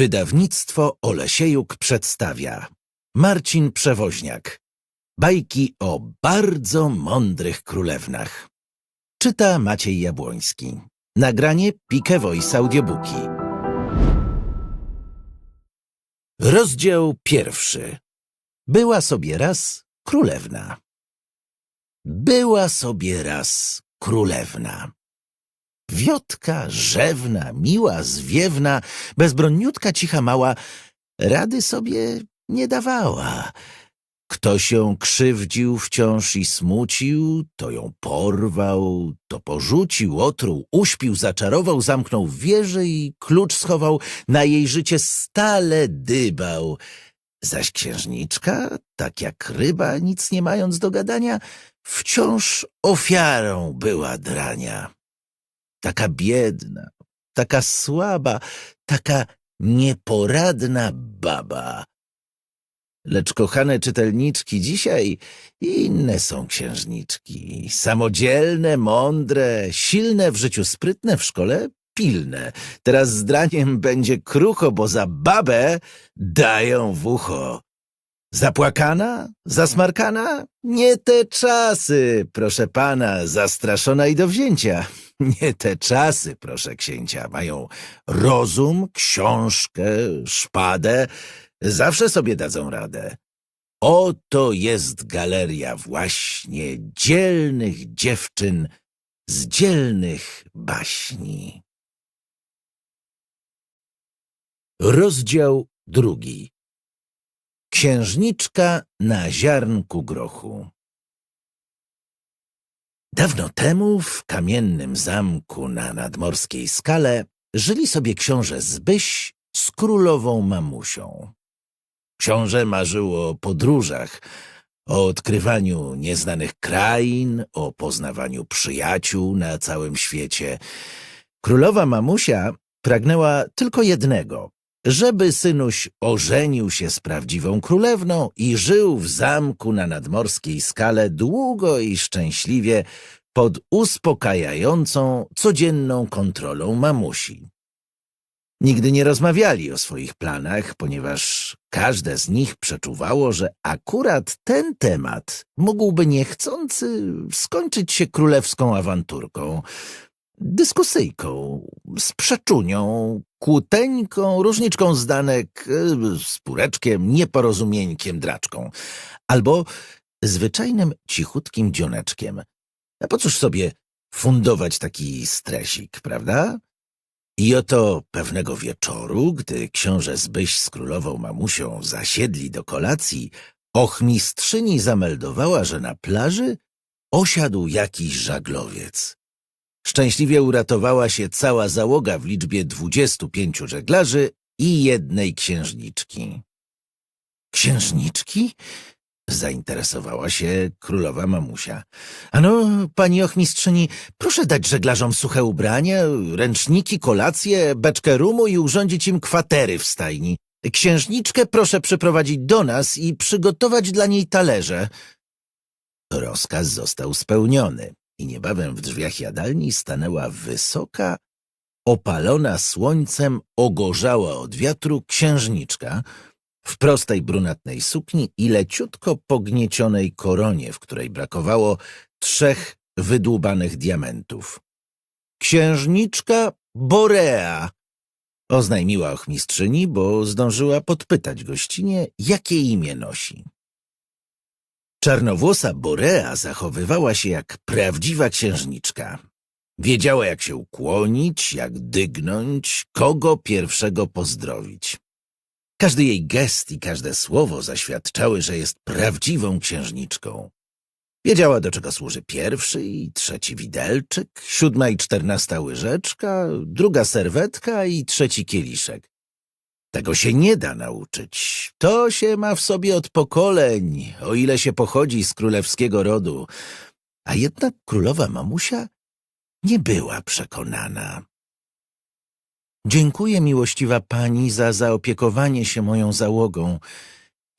Wydawnictwo Olesiejuk przedstawia. Marcin Przewoźniak. Bajki o bardzo mądrych królewnach. Czyta Maciej Jabłoński. Nagranie Pike Voice Audiobooki. Rozdział pierwszy. Była sobie raz królewna. Była sobie raz królewna Wiotka, rzewna, miła, zwiewna, bezbronniutka, cicha, mała, rady sobie nie dawała. Kto się krzywdził wciąż i smucił, to ją porwał, to porzucił, otruł, uśpił, zaczarował, zamknął w wieży i klucz schował, na jej życie stale dybał. Zaś księżniczka, tak jak ryba, nic nie mając do gadania, wciąż ofiarą była drania taka biedna, taka słaba, taka nieporadna baba. Lecz kochane czytelniczki, dzisiaj inne są księżniczki. Samodzielne, mądre, silne w życiu, sprytne w szkole, pilne. Teraz zdraniem będzie krucho, bo za babę dają w ucho. Zapłakana? Zasmarkana? Nie te czasy, proszę pana, zastraszona i do wzięcia. Nie te czasy, proszę księcia, mają rozum, książkę, szpadę, zawsze sobie dadzą radę. Oto jest galeria właśnie dzielnych dziewczyn z dzielnych baśni. Rozdział drugi Księżniczka na ziarnku grochu Dawno temu w kamiennym zamku na nadmorskiej skale żyli sobie książę Zbyś z królową mamusią. Książę marzył o podróżach, o odkrywaniu nieznanych krain, o poznawaniu przyjaciół na całym świecie. Królowa mamusia pragnęła tylko jednego, żeby synuś ożenił się z prawdziwą królewną i żył w zamku na nadmorskiej skale długo i szczęśliwie pod uspokajającą, codzienną kontrolą mamusi. Nigdy nie rozmawiali o swoich planach, ponieważ każde z nich przeczuwało, że akurat ten temat mógłby niechcący skończyć się królewską awanturką, dyskusyjką, sprzeczunią, kłuteńką, różniczką zdanek, e, spóreczkiem, nieporozumieńkiem, draczką, albo zwyczajnym cichutkim dzioneczkiem. A po cóż sobie fundować taki stresik, prawda? I oto pewnego wieczoru, gdy książę Zbyś z królową mamusią zasiedli do kolacji, ochmistrzyni zameldowała, że na plaży osiadł jakiś żaglowiec. Szczęśliwie uratowała się cała załoga w liczbie dwudziestu pięciu żeglarzy i jednej księżniczki. Księżniczki? Zainteresowała się królowa mamusia. Ano, pani ochmistrzyni, proszę dać żeglarzom suche ubrania, ręczniki, kolację, beczkę rumu i urządzić im kwatery w stajni. Księżniczkę proszę przyprowadzić do nas i przygotować dla niej talerze. Rozkaz został spełniony i niebawem w drzwiach jadalni stanęła wysoka, opalona słońcem, ogorzała od wiatru księżniczka w prostej brunatnej sukni i leciutko pogniecionej koronie, w której brakowało trzech wydłubanych diamentów. Księżniczka Borea, oznajmiła ochmistrzyni, bo zdążyła podpytać gościnie, jakie imię nosi. Czarnowłosa Borea zachowywała się jak prawdziwa księżniczka. Wiedziała, jak się ukłonić, jak dygnąć, kogo pierwszego pozdrowić. Każdy jej gest i każde słowo zaświadczały, że jest prawdziwą księżniczką. Wiedziała, do czego służy pierwszy i trzeci widelczyk, siódma i czternasta łyżeczka, druga serwetka i trzeci kieliszek. Tego się nie da nauczyć. To się ma w sobie od pokoleń, o ile się pochodzi z królewskiego rodu. A jednak królowa mamusia nie była przekonana. Dziękuję, miłościwa pani, za zaopiekowanie się moją załogą.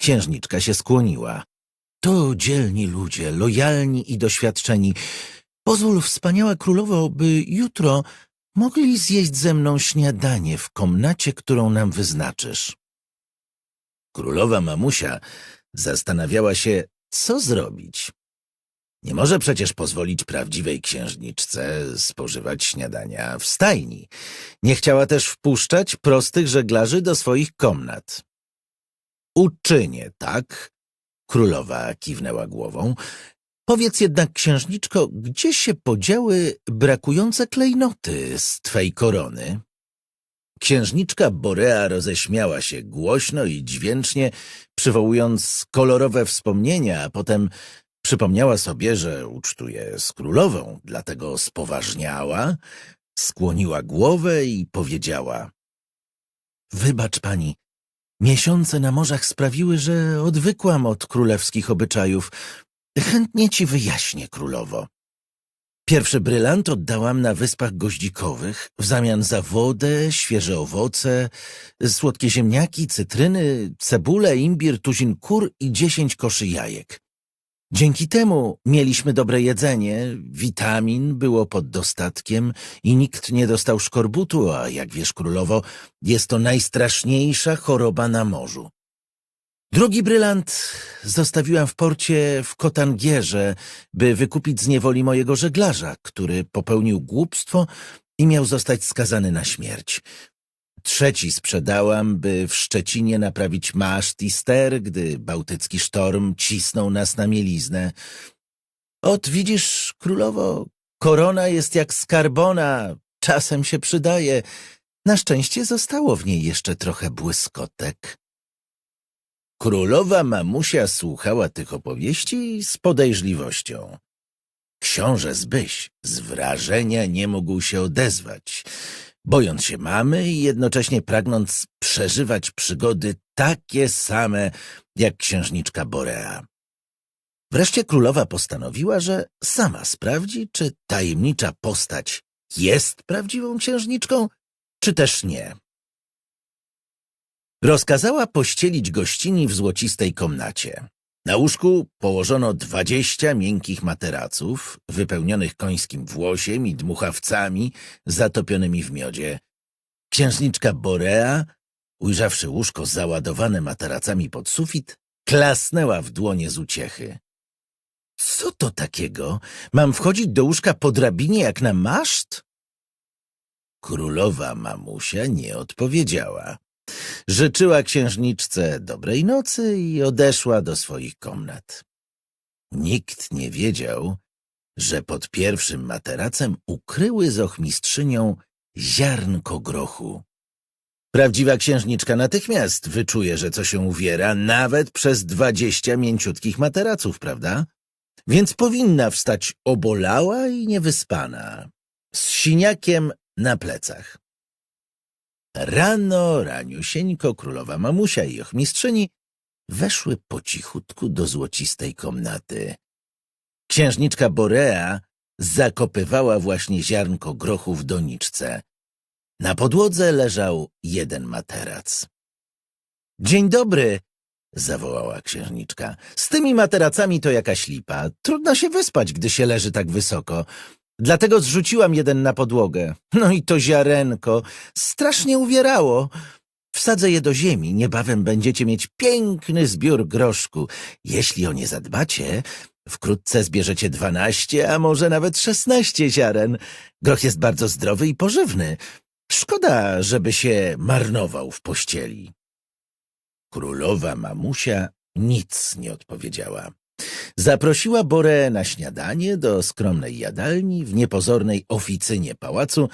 Księżniczka się skłoniła. To dzielni ludzie, lojalni i doświadczeni. Pozwól, wspaniała królowo, by jutro mogli zjeść ze mną śniadanie w komnacie, którą nam wyznaczysz. Królowa mamusia zastanawiała się, co zrobić. Nie może przecież pozwolić prawdziwej księżniczce spożywać śniadania w stajni. Nie chciała też wpuszczać prostych żeglarzy do swoich komnat. Uczynię tak, królowa kiwnęła głową. Powiedz jednak, księżniczko, gdzie się podziały brakujące klejnoty z twej korony? Księżniczka Borea roześmiała się głośno i dźwięcznie, przywołując kolorowe wspomnienia, a potem przypomniała sobie, że ucztuje z królową, dlatego spoważniała, skłoniła głowę i powiedziała — Wybacz pani, miesiące na morzach sprawiły, że odwykłam od królewskich obyczajów. Chętnie ci wyjaśnię, królowo. Pierwszy brylant oddałam na Wyspach Goździkowych w zamian za wodę, świeże owoce, słodkie ziemniaki, cytryny, cebulę, imbir, tuzin kur i dziesięć koszy jajek. Dzięki temu mieliśmy dobre jedzenie, witamin było pod dostatkiem i nikt nie dostał szkorbutu, a jak wiesz, królowo, jest to najstraszniejsza choroba na morzu. Drugi brylant zostawiłam w porcie w Kotangierze, by wykupić z niewoli mojego żeglarza, który popełnił głupstwo i miał zostać skazany na śmierć. Trzeci sprzedałam, by w Szczecinie naprawić maszt i ster, gdy bałtycki sztorm cisnął nas na mieliznę. Ot, widzisz, królowo, korona jest jak skarbona, czasem się przydaje. Na szczęście zostało w niej jeszcze trochę błyskotek. Królowa mamusia słuchała tych opowieści z podejrzliwością. Książę Zbyś z wrażenia nie mógł się odezwać, bojąc się mamy i jednocześnie pragnąc przeżywać przygody takie same jak księżniczka Borea. Wreszcie królowa postanowiła, że sama sprawdzi, czy tajemnicza postać jest prawdziwą księżniczką, czy też nie. Rozkazała pościelić gościni w złocistej komnacie. Na łóżku położono dwadzieścia miękkich materaców, wypełnionych końskim włosiem i dmuchawcami zatopionymi w miodzie. Księżniczka Borea, ujrzawszy łóżko załadowane materacami pod sufit, klasnęła w dłonie z uciechy. Co to takiego? Mam wchodzić do łóżka po drabinie jak na maszt? Królowa mamusia nie odpowiedziała. Życzyła księżniczce dobrej nocy i odeszła do swoich komnat. Nikt nie wiedział, że pod pierwszym materacem ukryły z ochmistrzynią ziarnko grochu. Prawdziwa księżniczka natychmiast wyczuje, że co się uwiera, nawet przez dwadzieścia mięciutkich materaców, prawda? Więc powinna wstać obolała i niewyspana, z siniakiem na plecach. Rano, raniusieńko, królowa mamusia i ochmistrzyni weszły po cichutku do złocistej komnaty. Księżniczka Borea zakopywała właśnie ziarnko grochu w doniczce. Na podłodze leżał jeden materac. — Dzień dobry! — zawołała księżniczka. — Z tymi materacami to jakaś lipa. Trudno się wyspać, gdy się leży tak wysoko. Dlatego zrzuciłam jeden na podłogę. No i to ziarenko strasznie uwierało. Wsadzę je do ziemi, niebawem będziecie mieć piękny zbiór groszku. Jeśli o nie zadbacie, wkrótce zbierzecie dwanaście, a może nawet szesnaście ziaren. Groch jest bardzo zdrowy i pożywny. Szkoda, żeby się marnował w pościeli. Królowa mamusia nic nie odpowiedziała. Zaprosiła Borę na śniadanie do skromnej jadalni w niepozornej oficynie pałacu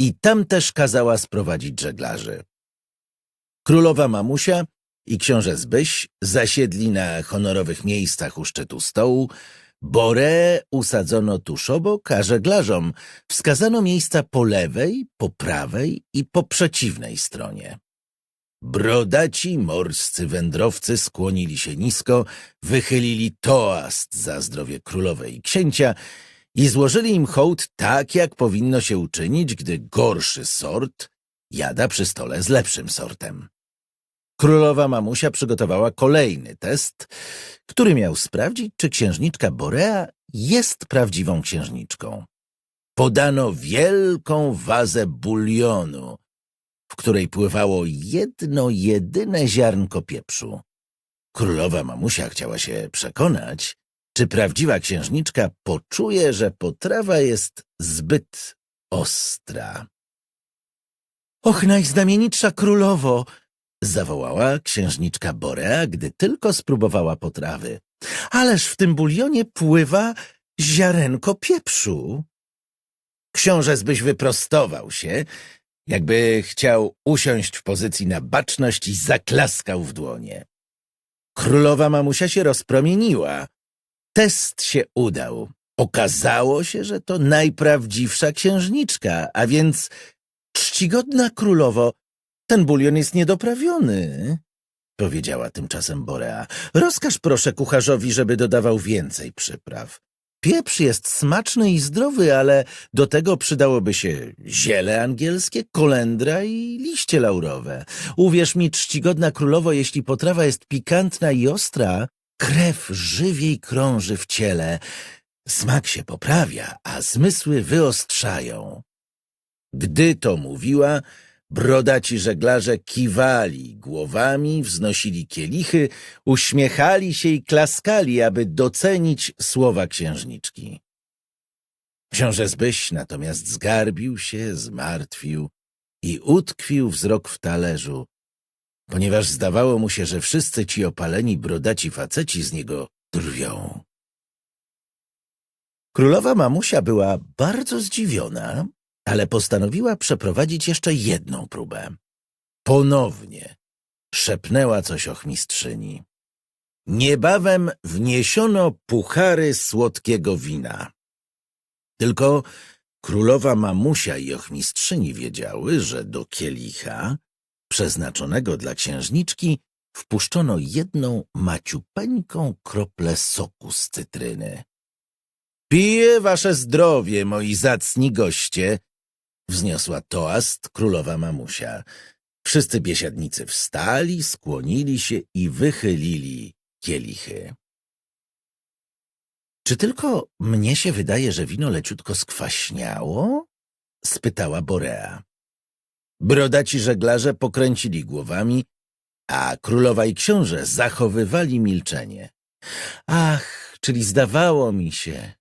i tam też kazała sprowadzić żeglarzy. Królowa mamusia i książę Zbyś zasiedli na honorowych miejscach u szczytu stołu, Borę usadzono tuż obok, a żeglarzom wskazano miejsca po lewej, po prawej i po przeciwnej stronie. Brodaci morscy wędrowcy skłonili się nisko, wychylili toast za zdrowie królowej i księcia i złożyli im hołd tak, jak powinno się uczynić, gdy gorszy sort jada przy stole z lepszym sortem. Królowa mamusia przygotowała kolejny test, który miał sprawdzić, czy księżniczka Borea jest prawdziwą księżniczką. podano wielką wazę bulionu, w której pływało jedno jedyne ziarnko pieprzu. Królowa mamusia chciała się przekonać, czy prawdziwa księżniczka poczuje, że potrawa jest zbyt ostra. Och, najznamienitsza królowo! zawołała księżniczka Borea, gdy tylko spróbowała potrawy. Ależ w tym bulionie pływa ziarenko pieprzu. Książę zbyś wyprostował się, jakby chciał usiąść w pozycji na baczność i zaklaskał w dłonie. Królowa mamusia się rozpromieniła. Test się udał. Okazało się, że to najprawdziwsza księżniczka, a więc czcigodna królowo, ten bulion jest niedoprawiony, powiedziała tymczasem Borea. Rozkaż proszę kucharzowi, żeby dodawał więcej przypraw. Pieprz jest smaczny i zdrowy, ale do tego przydałoby się ziele angielskie, kolendra i liście laurowe. Uwierz mi, czcigodna królowo, jeśli potrawa jest pikantna i ostra, krew żywiej krąży w ciele, smak się poprawia, a zmysły wyostrzają. Gdy to mówiła, brodaci żeglarze kiwali głowami, wznosili kielichy, uśmiechali się i klaskali, aby docenić słowa księżniczki. Książę Zbyś natomiast zgarbił się, zmartwił i utkwił wzrok w talerzu, ponieważ zdawało mu się, że wszyscy ci opaleni brodaci faceci z niego drwią. Królowa mamusia była bardzo zdziwiona, ale postanowiła przeprowadzić jeszcze jedną próbę. Ponownie szepnęła coś ochmistrzyni. Niebawem wniesiono puchary słodkiego wina. Tylko królowa mamusia i ochmistrzyni wiedziały, że do kielicha, przeznaczonego dla księżniczki, wpuszczono jedną maciupeńką kroplę soku z cytryny. Piję wasze zdrowie, moi zacni goście, wzniosła toast królowa mamusia. Wszyscy biesiadnicy wstali, skłonili się i wychylili kielichy. Czy tylko mnie się wydaje, że wino leciutko skwaśniało? spytała Borea. Brodaci żeglarze pokręcili głowami, a królowa i książę zachowywali milczenie. Ach, czyli zdawało mi się,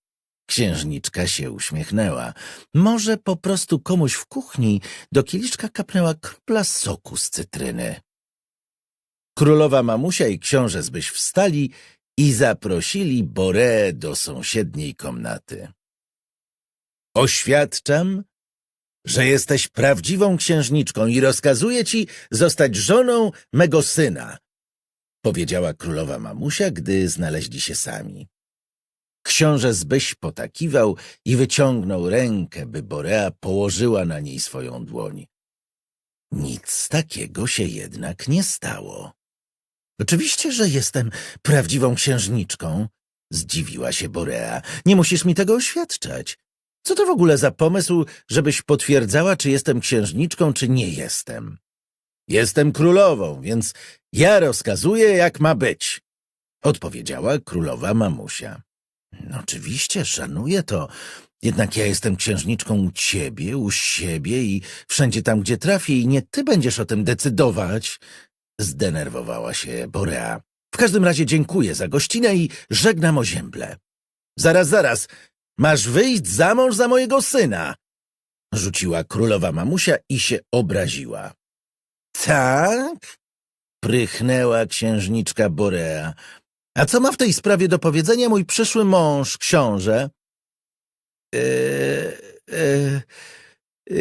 Księżniczka się uśmiechnęła. Może po prostu komuś w kuchni do kieliszka kapnęła kropla soku z cytryny. Królowa mamusia i książę zbyś wstali i zaprosili Boreę do sąsiedniej komnaty. Oświadczam, że jesteś prawdziwą księżniczką i rozkazuję ci zostać żoną mego syna, powiedziała królowa mamusia, gdy znaleźli się sami. Książę Zbyś potakiwał i wyciągnął rękę, by Borea położyła na niej swoją dłoń. Nic takiego się jednak nie stało. Oczywiście, że jestem prawdziwą księżniczką, zdziwiła się Borea. Nie musisz mi tego oświadczać. Co to w ogóle za pomysł, żebyś potwierdzała, czy jestem księżniczką, czy nie jestem? Jestem królową, więc ja rozkazuję, jak ma być, odpowiedziała królowa mamusia. Oczywiście, szanuję to. Jednak ja jestem księżniczką u ciebie, u siebie i wszędzie tam, gdzie trafię i nie ty będziesz o tym decydować. Zdenerwowała się Borea. W każdym razie dziękuję za gościnę i żegnam o zięble. Zaraz, zaraz, masz wyjść za mąż za mojego syna! Rzuciła królowa mamusia i się obraziła. Tak? Prychnęła księżniczka Borea. A co ma w tej sprawie do powiedzenia mój przyszły mąż, książę? E, e,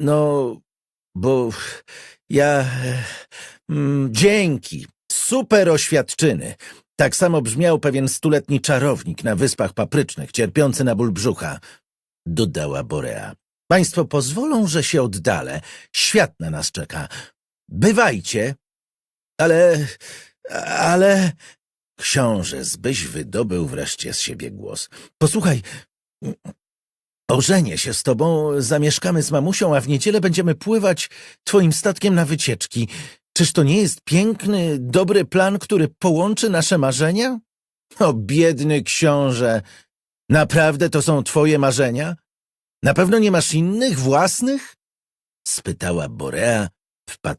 no, bo ja... Mm, dzięki. Super oświadczyny. Tak samo brzmiał pewien stuletni czarownik na Wyspach Paprycznych, cierpiący na ból brzucha, dodała Borea. Państwo pozwolą, że się oddalę. Świat na nas czeka. Bywajcie. Ale... ale... Książę Zbyś wydobył wreszcie z siebie głos. Posłuchaj, ożenię się z tobą, zamieszkamy z mamusią, a w niedzielę będziemy pływać twoim statkiem na wycieczki. Czyż to nie jest piękny, dobry plan, który połączy nasze marzenia? O, biedny książę! Naprawdę to są twoje marzenia? Na pewno nie masz innych, własnych? spytała Borea,